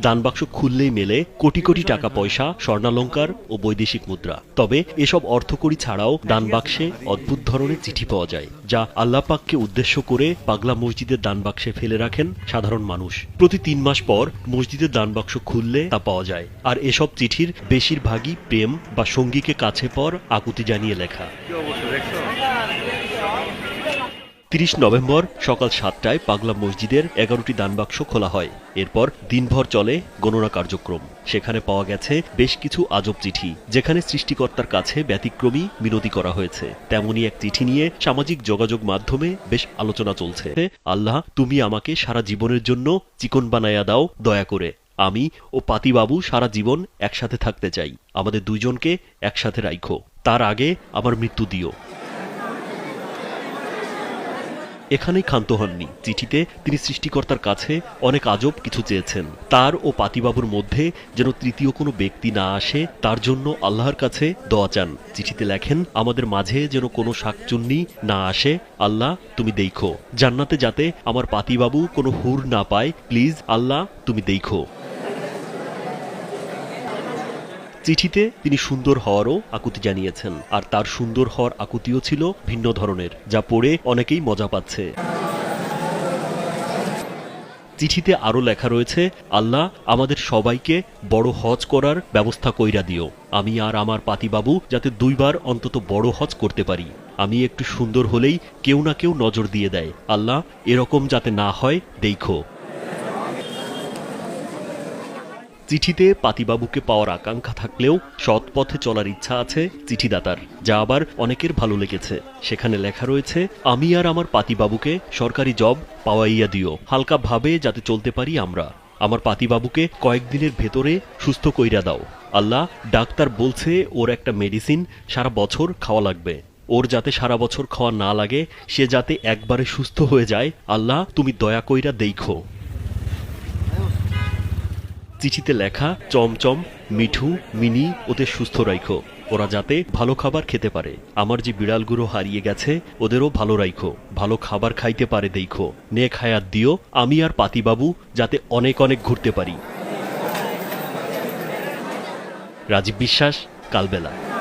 দানবাক্স খুললেই মেলে কোটি কোটি টাকা পয়সা স্বর্ণালঙ্কার ও বৈদেশিক মুদ্রা। তবে এসব অর্থকড়ি ছাড়াও দানবাক্সে অদ্ভুত ধরনের চিঠি পাওয়া যায় যা আল্লাপাককে উদ্দেশ্য করে পাগলা মসজিদের দানবাক্সে ফেলে রাখেন সাধারণ মানুষ। প্রতি তিন মাস পর মসজিদের দানবাক্স খুললে তা পাওয়া যায় আর এসব চিঠির বেশিরভাগই প্রেম বা সঙ্গীকে কাছে পর আকুতি জানিয়ে লেখা। তিরিশ নভেম্বর সকাল সাতটায় পাগলা মসজিদের এগারোটি দানবাক্স খোলা হয়। এরপর দিনভর চলে গণনা কার্যক্রম। সেখানে পাওয়া গেছে বেশ কিছু আজব চিঠি, যেখানে সৃষ্টিকর্তার কাছে ব্যতিক্রমী মিনতি করা হয়েছে। তেমনই এক চিঠি নিয়ে সামাজিক যোগাযোগ মাধ্যমে বেশ আলোচনা চলছে। আল্লাহ, তুমি আমাকে সারা জীবনের জন্য চিকন বানায়া দাও, দয়া করে। আমি ও পাতিবাবু সারা জীবন একসাথে থাকতে চাই। আমাদের দুইজনকে একসাথে রাইখো। তার আগে আমার মৃত্যু দিও। এখানেই ক্ষান্ত হননি। চিঠিতে তিনি সৃষ্টিকর্তার কাছে অনেক আজব কিছু চেয়েছেন। তার ও পাতিবাবুর মধ্যে যেন তৃতীয় কোনো ব্যক্তি না আসে, তার জন্য আল্লাহর কাছে দোয়া চান। চিঠিতে লেখেন, আমাদের মাঝে যেন কোনো শাকচুন্নি না আসে, আল্লাহ তুমি দেখো। জান্নাতে যাতে আমার পাতিবাবু কোনো হুর না পায়, প্লিজ আল্লাহ তুমি দেখো। চিঠিতে তিনি সুন্দর হওয়ারও আকুতি জানিয়েছেন, আর তার সুন্দর হওয়ার আকুতিও ছিল ভিন্ন ধরনের, যা পড়ে অনেকেই মজা পাচ্ছে। চিঠিতে আরও লেখা রয়েছে, আল্লাহ আমাদের সবাইকে বড় হজ করার ব্যবস্থা কইরা দিও। আমি আর আমার পাতিবাবু যাতে দুইবার অন্তত বড় হজ করতে পারি। আমি একটু সুন্দর হলেই কেউ না কেউ নজর দিয়ে দেয়। আল্লাহ এরকম যাতে না হয়, দেখো। চিঠিতে পাতিবাবুকে পাওয়ার আকাঙ্ক্ষা থাকলেও সৎ পথে চলার ইচ্ছা আছে চিঠিদাতার, যা আবার অনেকের ভালো লেগেছে। সেখানে লেখা রয়েছে, আমি আর আমার পাতিবাবুকে সরকারি জব পাওয়াইয়া দিও। হালকা ভাবে যাতে চলতে পারি আমরা। আমার পাতিবাবুকে কয়েকদিনের ভেতরে সুস্থ কইরা দাও। আল্লাহ ডাক্তার বলছে, ওর একটা মেডিসিন সারা বছর খাওয়া লাগবে। ওর যাতে সারা বছর খাওয়া না লাগে, সে যাতে একবারে সুস্থ হয়ে যায়, আল্লাহ তুমি দয়া কইরা দেখো চিঠিতে লেখা, চমচম, মিঠু, মিনি, ওদের সুস্থ রাইখো। ওরা যাতে ভালো খাবার খেতে পারে। আমার যে বিড়ালগুলো হারিয়ে গেছে, ওদেরও ভালো রাইখো। ভালো খাবার খাইতে পারে দেখো। নে খায়াত দিও, আমি আর পাতিবাবু যাতে অনেক অনেক ঘুরতে পারি। রাজীব বিশ্বাস, কালবেলা।